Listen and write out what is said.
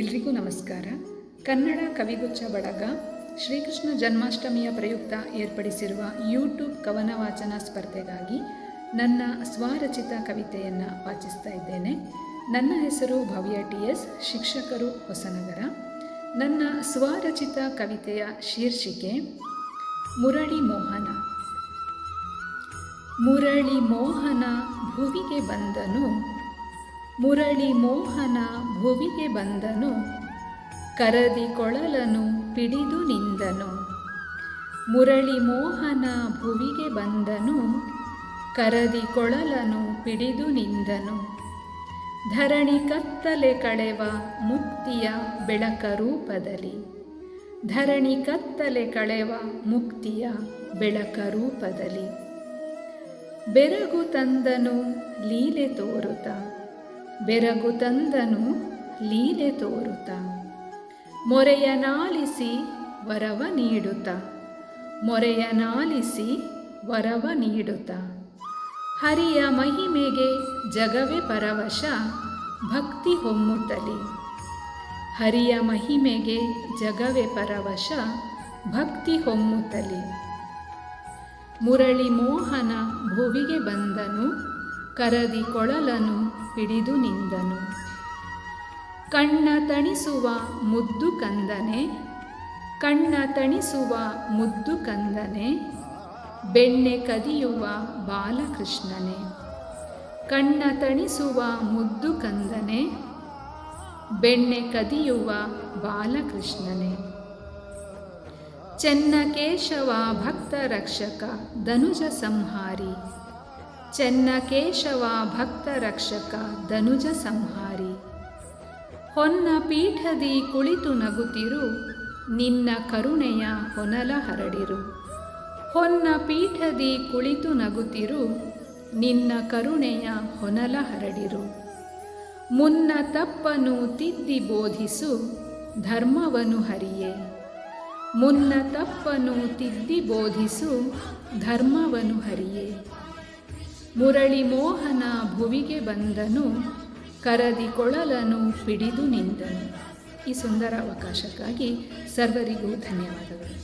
ಎಲ್ರಿಗೂ ನಮಸ್ಕಾರ. ಕನ್ನಡ ಕವಿಗುಚ್ಛ ಬಳಗ ಶ್ರೀಕೃಷ್ಣ ಜನ್ಮಾಷ್ಟಮಿಯ ಪ್ರಯುಕ್ತ ಏರ್ಪಡಿಸಿರುವ ಯೂಟ್ಯೂಬ್ ಕವನ ವಾಚನ ಸ್ಪರ್ಧೆಗಾಗಿ ನನ್ನ ಸ್ವರಚಿತ ಕವಿತೆಯನ್ನು ವಾಚಿಸ್ತಾ ಇದ್ದೇನೆ. ನನ್ನ ಹೆಸರು ಭವ್ಯ ಟಿ ಎಸ್ ಶಿಕ್ಷಕರು ಹೊಸನಗರ. ನನ್ನ ಸ್ವರಚಿತ ಕವಿತೆಯ ಶೀರ್ಷಿಕೆ ಮುರಳಿ ಮೋಹನ. ಮುರಳಿ ಮೋಹನ ಭುವಿಗೆ ಬಂದನು ಮುರಳಿ ಮೋಹನ ಭುವಿಗೆ ಬಂದನು. ಕರದಿ ಕೊಳಲನು ಪಿಡಿದು ನಿಂದನು. ಮುರಳಿ ಮೋಹನ ಭುವಿಗೆ ಬಂದನು. ಕರದಿ ಕೊಳಲನು ಪಿಡಿದು ನಿಂದನು. ಧರಣಿ ಕತ್ತಲೆ ಕಳೆವ ಮುಕ್ತಿಯ ಬೆಳಕ ರೂಪದಲ್ಲಿ. ಧರಣಿ ಕತ್ತಲೆ ಕಳೆವ ಮುಕ್ತಿಯ ಬೆಳಕ ರೂಪದಲ್ಲಿ. ಬೆರಗು ತಂದನು ಲೀಲೆ ತೋರುತ್ತ. ಬೆರಗು ತಂದನು ಲೀಲೆ ತೋರುತ್ತ. ಮೊರೆಯ ನಾಲಿಸಿ ವರವ ನೀಡುತ್ತ. ಮೊರೆಯ ನಾಲಿಸಿ ವರವ ನೀಡುತ್ತ. ಹರಿಯ ಮಹಿಮೆಗೆ ಜಗವೇ ಪರವಶ, ಭಕ್ತಿ ಹೊಮ್ಮುತ್ತಲಿ. ಹರಿಯ ಮಹಿಮೆಗೆ ಜಗವೇ ಪರವಶ, ಭಕ್ತಿ ಹೊಮ್ಮುತ್ತಲಿ. ಮುರಳಿ ಮೋಹನ ಭುವಿಗೆ ಬಂದನು, ಕರದಿ ಕೊಳಲನು ಹಿಡಿದು ನಿಂದನು. ಕಣ್ಣ ತಣಿಸುವ ಮುದ್ದು ಕಂದನೆ, ಕಣ್ಣ ತಣಿಸುವ ಮುದ್ದು ಕಂದನೆ, ಬೆಣ್ಣೆ ಕದಿಯುವ ಬಾಲಕೃಷ್ಣನೆ. ಕಣ್ಣ ತಣಿಸುವ ಮುದ್ದು ಕಂದನೆ, ಬೆಣ್ಣೆ ಕದಿಯುವ ಬಾಲಕೃಷ್ಣನೆ. ಚೆನ್ನಕೇಶವ ಭಕ್ತ ರಕ್ಷಕ ಧನುಜ ಸಂಹಾರಿ. ಚೆನ್ನಕೇಶವ ಭಕ್ತ ರಕ್ಷಕ ಧನುಜ ಸಂಹಾರಿ. ಹೊನ್ನ ಪೀಠದಿ ಕುಳಿತು ನಗುತಿರು, ನಿನ್ನ ಕರುಣೆಯ ಹೊನಲ ಹರಡಿರು. ಹೊನ್ನ ಪೀಠದಿ ಕುಳಿತು ನಗುತ್ತಿರು ನಿನ್ನ ಕರುಣೆಯ ಹೊನಲ ಹರಡಿರು. ಮುನ್ನ ತಪ್ಪನು ತಿದ್ದಿ ಬೋಧಿಸು, ಧರ್ಮವನು ಹರಿಯೇ. ಮುನ್ನ ತಪ್ಪನು ತಿದ್ದಿ ಬೋಧಿಸು, ಧರ್ಮವನು ಹರಿಯೇ. ಮುರಳಿ ಮೋಹನ ಭುವಿಗೆ ಬಂದನು ಕರದಿ ಕೊಳಲನು ಪಿಡಿದು ನಿಂದನು ಈ ಸುಂದರ ಅವಕಾಶಕ್ಕಾಗಿ ಸರ್ವರಿಗೂ ಧನ್ಯವಾದಗಳು.